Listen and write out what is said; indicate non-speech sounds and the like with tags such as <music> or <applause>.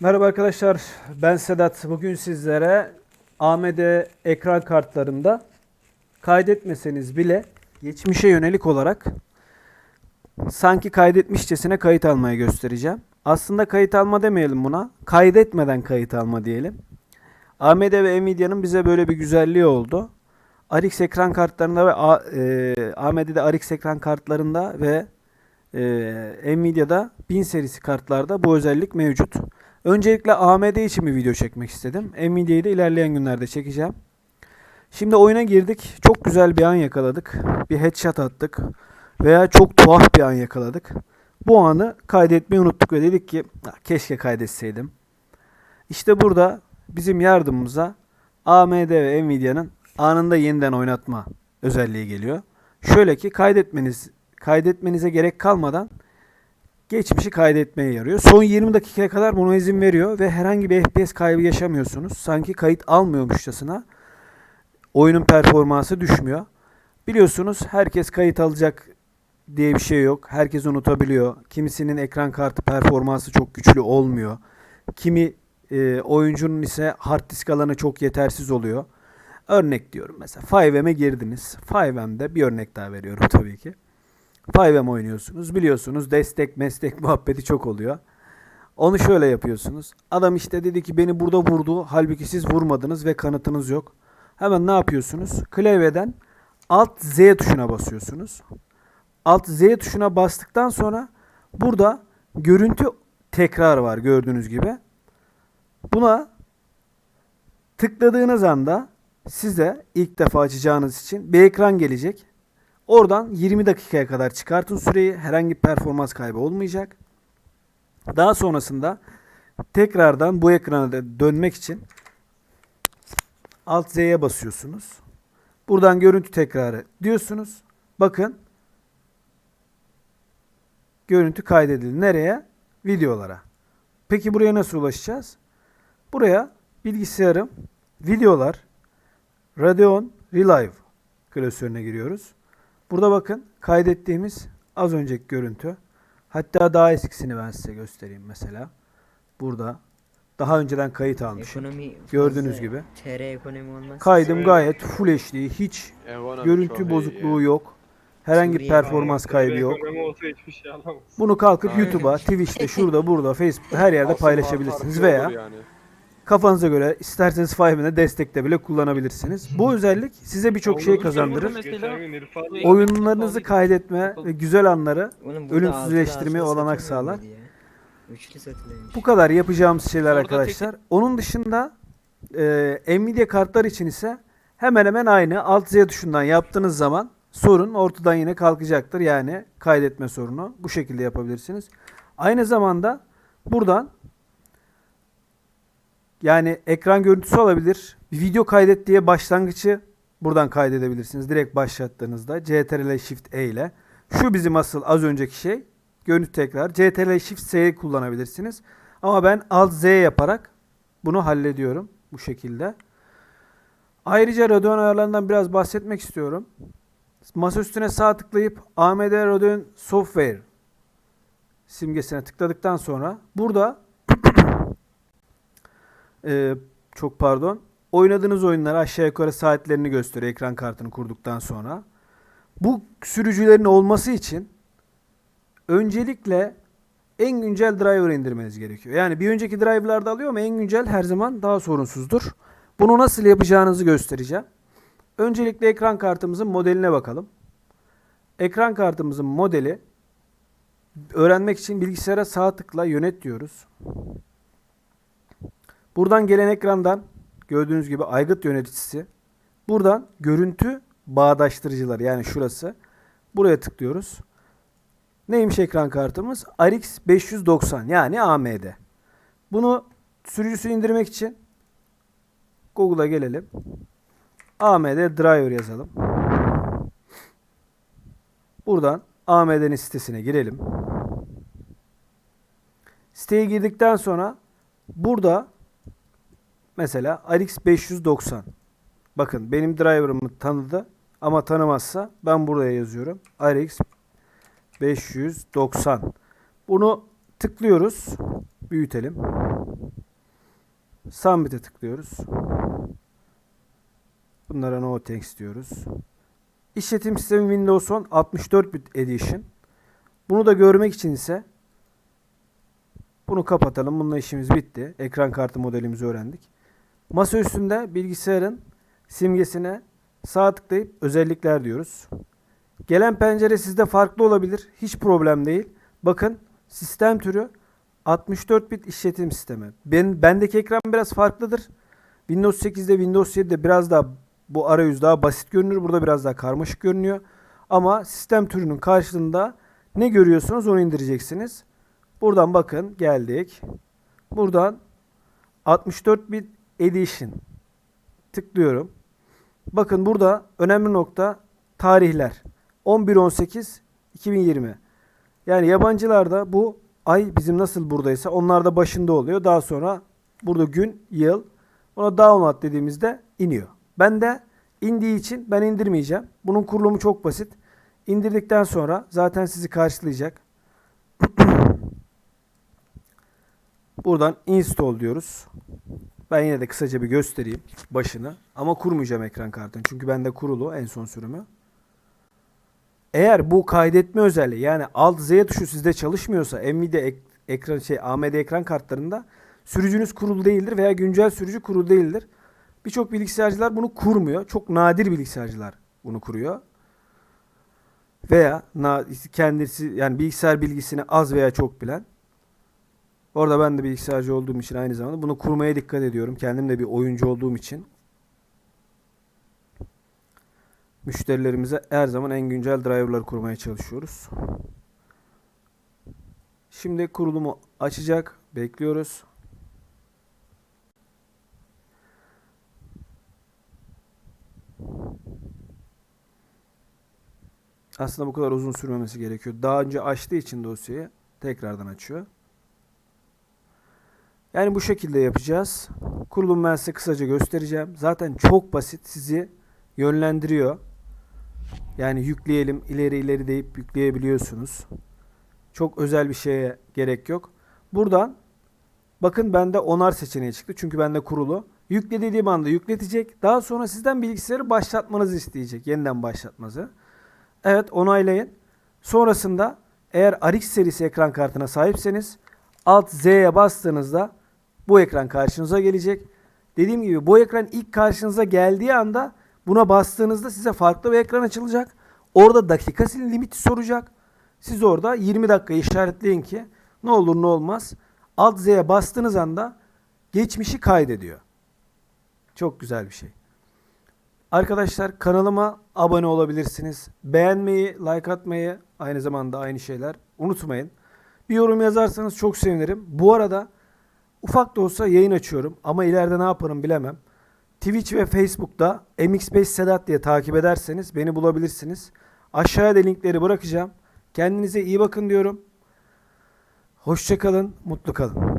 Merhaba arkadaşlar, ben Sedat. Bugün sizlere AMD ekran kartlarında kaydetmeseniz bile geçmişe yönelik olarak sanki kaydetmişçesine kayıt almayı göstereceğim. Aslında kayıt alma demeyelim buna, kaydetmeden kayıt alma diyelim. AMD ve Nvidia'nın bize böyle bir güzelliği oldu. RX ekran kartlarında ve A- e, AMD'de RX ekran kartlarında ve e, Nvidia'da 1000 serisi kartlarda bu özellik mevcut. Öncelikle AMD için bir video çekmek istedim. Nvidia'yı da ilerleyen günlerde çekeceğim. Şimdi oyuna girdik. Çok güzel bir an yakaladık. Bir headshot attık. Veya çok tuhaf bir an yakaladık. Bu anı kaydetmeyi unuttuk ve dedik ki "Ah, keşke kaydetseydim. İşte burada bizim yardımımıza AMD ve Nvidia'nın anında yeniden oynatma özelliği geliyor. Şöyle ki kaydetmeniz kaydetmenize gerek kalmadan geçmişi kaydetmeye yarıyor. Son 20 dakikaya kadar buna izin veriyor ve herhangi bir FPS kaybı yaşamıyorsunuz. Sanki kayıt almıyormuşçasına oyunun performansı düşmüyor. Biliyorsunuz herkes kayıt alacak diye bir şey yok. Herkes unutabiliyor. Kimisinin ekran kartı performansı çok güçlü olmuyor. Kimi e, oyuncunun ise hard disk alanı çok yetersiz oluyor. Örnek diyorum mesela 5M'e girdiniz. 5M'de bir örnek daha veriyorum tabii ki. 5M oynuyorsunuz. Biliyorsunuz destek meslek <laughs> muhabbeti çok oluyor. Onu şöyle yapıyorsunuz. Adam işte dedi ki beni burada vurdu. Halbuki siz vurmadınız ve kanıtınız yok. Hemen ne yapıyorsunuz? Klavyeden Alt Z tuşuna basıyorsunuz. Alt Z tuşuna bastıktan sonra burada görüntü tekrar var gördüğünüz gibi. Buna tıkladığınız anda size ilk defa açacağınız için bir ekran gelecek. Oradan 20 dakikaya kadar çıkartın süreyi. Herhangi bir performans kaybı olmayacak. Daha sonrasında tekrardan bu ekrana da dönmek için Alt Z'ye basıyorsunuz. Buradan görüntü tekrarı diyorsunuz. Bakın görüntü kaydedildi. Nereye? Videolara. Peki buraya nasıl ulaşacağız? Buraya bilgisayarım, videolar, Radeon Relive klasörüne giriyoruz. Burada bakın kaydettiğimiz az önceki görüntü. Hatta daha eskisini ben size göstereyim mesela. Burada daha önceden kayıt almışım. Ekonomi Gördüğünüz fazla gibi. TR ekonomi olmaz. Kaydım gayet full HD. Hiç Ekonomi görüntü iyi bozukluğu yok. Herhangi bir Suriye performans kaybı yok. Ekonomi olsa hiçbir şey alamaz. Bunu kalkıp Aynen. YouTube'a, Twitch'te, <laughs> şurada, burada, Facebook'ta her yerde paylaşabilirsiniz farkı veya olur yani. Kafanıza göre isterseniz 5'ine destekte bile kullanabilirsiniz. Bu özellik size birçok şey kazandırır. Oyunlarınızı kaydetme ve güzel anları ölümsüzleştirmeye olanak sağlar. Bu kadar yapacağımız şeyler arkadaşlar. Onun dışında e, Nvidia kartlar için ise hemen hemen aynı. Alt Z tuşundan yaptığınız zaman sorun ortadan yine kalkacaktır. Yani kaydetme sorunu. Bu şekilde yapabilirsiniz. Aynı zamanda buradan yani ekran görüntüsü olabilir. Bir video kaydet diye başlangıcı buradan kaydedebilirsiniz. Direkt başlattığınızda CTRL Shift E ile. Şu bizim asıl az önceki şey. Görüntü tekrar. CTRL Shift S'yi kullanabilirsiniz. Ama ben Alt Z yaparak bunu hallediyorum bu şekilde. Ayrıca Radeon ayarlarından biraz bahsetmek istiyorum. Masa üstüne sağ tıklayıp AMD Radeon Software simgesine tıkladıktan sonra burada Ee, çok pardon. Oynadığınız oyunları aşağı yukarı saatlerini gösteriyor ekran kartını kurduktan sonra. Bu sürücülerin olması için öncelikle en güncel driver indirmeniz gerekiyor. Yani bir önceki driver'larda alıyor ama en güncel her zaman daha sorunsuzdur. Bunu nasıl yapacağınızı göstereceğim. Öncelikle ekran kartımızın modeline bakalım. Ekran kartımızın modeli öğrenmek için bilgisayara sağ tıkla yönet diyoruz. Buradan gelen ekrandan gördüğünüz gibi aygıt yöneticisi. Buradan görüntü bağdaştırıcılar yani şurası. Buraya tıklıyoruz. Neymiş ekran kartımız? RX 590 yani AMD. Bunu sürücüsü indirmek için Google'a gelelim. AMD driver yazalım. Buradan AMD'nin sitesine girelim. Siteye girdikten sonra burada mesela RX 590 bakın benim driver'ımı tanıdı ama tanımazsa ben buraya yazıyorum. RX 590 bunu tıklıyoruz. Büyütelim. Submit'e tıklıyoruz. Bunlara no thanks diyoruz. İşletim sistemi Windows 10 64 bit edition. Bunu da görmek için ise bunu kapatalım. Bununla işimiz bitti. Ekran kartı modelimizi öğrendik. Masa üstünde bilgisayarın simgesine sağ tıklayıp özellikler diyoruz. Gelen pencere sizde farklı olabilir. Hiç problem değil. Bakın sistem türü 64 bit işletim sistemi. Ben, bendeki ekran biraz farklıdır. Windows 8'de Windows 7'de biraz daha bu arayüz daha basit görünür. Burada biraz daha karmaşık görünüyor. Ama sistem türünün karşılığında ne görüyorsunuz onu indireceksiniz. Buradan bakın geldik. Buradan 64 bit edition tıklıyorum. Bakın burada önemli nokta tarihler. 11-18 2020. Yani yabancılarda bu ay bizim nasıl buradaysa onlar da başında oluyor. Daha sonra burada gün, yıl. Ona download dediğimizde iniyor. Ben de indiği için ben indirmeyeceğim. Bunun kurulumu çok basit. İndirdikten sonra zaten sizi karşılayacak. <clears throat> Buradan install diyoruz. Ben yine de kısaca bir göstereyim başını. Ama kurmayacağım ekran kartını. Çünkü bende kurulu en son sürümü. Eğer bu kaydetme özelliği yani Alt Z tuşu sizde çalışmıyorsa Nvidia ek- ekran şey AMD ekran kartlarında sürücünüz kurulu değildir veya güncel sürücü kurulu değildir. Birçok bilgisayarcılar bunu kurmuyor. Çok nadir bilgisayarcılar bunu kuruyor. Veya kendisi yani bilgisayar bilgisini az veya çok bilen. Orada ben de bilgisayarcı olduğum için aynı zamanda bunu kurmaya dikkat ediyorum. Kendim de bir oyuncu olduğum için. Müşterilerimize her zaman en güncel driver'ları kurmaya çalışıyoruz. Şimdi kurulumu açacak. Bekliyoruz. Aslında bu kadar uzun sürmemesi gerekiyor. Daha önce açtığı için dosyayı tekrardan açıyor. Yani bu şekilde yapacağız. Kurulum ben size kısaca göstereceğim. Zaten çok basit sizi yönlendiriyor. Yani yükleyelim ileri ileri deyip yükleyebiliyorsunuz. Çok özel bir şeye gerek yok. Buradan bakın bende onar seçeneği çıktı. Çünkü bende kurulu. Yükle dediğim anda yükletecek. Daha sonra sizden bilgisayarı başlatmanızı isteyecek. Yeniden başlatmanızı. Evet onaylayın. Sonrasında eğer RX serisi ekran kartına sahipseniz Alt Z'ye bastığınızda bu ekran karşınıza gelecek. Dediğim gibi bu ekran ilk karşınıza geldiği anda buna bastığınızda size farklı bir ekran açılacak. Orada dakika limiti soracak. Siz orada 20 dakika işaretleyin ki ne olur ne olmaz. Alt Z'ye bastığınız anda geçmişi kaydediyor. Çok güzel bir şey. Arkadaşlar kanalıma abone olabilirsiniz. Beğenmeyi, like atmayı aynı zamanda aynı şeyler unutmayın. Bir yorum yazarsanız çok sevinirim. Bu arada ufak da olsa yayın açıyorum ama ileride ne yaparım bilemem. Twitch ve Facebook'ta MX5 Sedat diye takip ederseniz beni bulabilirsiniz. Aşağıya da linkleri bırakacağım. Kendinize iyi bakın diyorum. Hoşçakalın, mutlu kalın.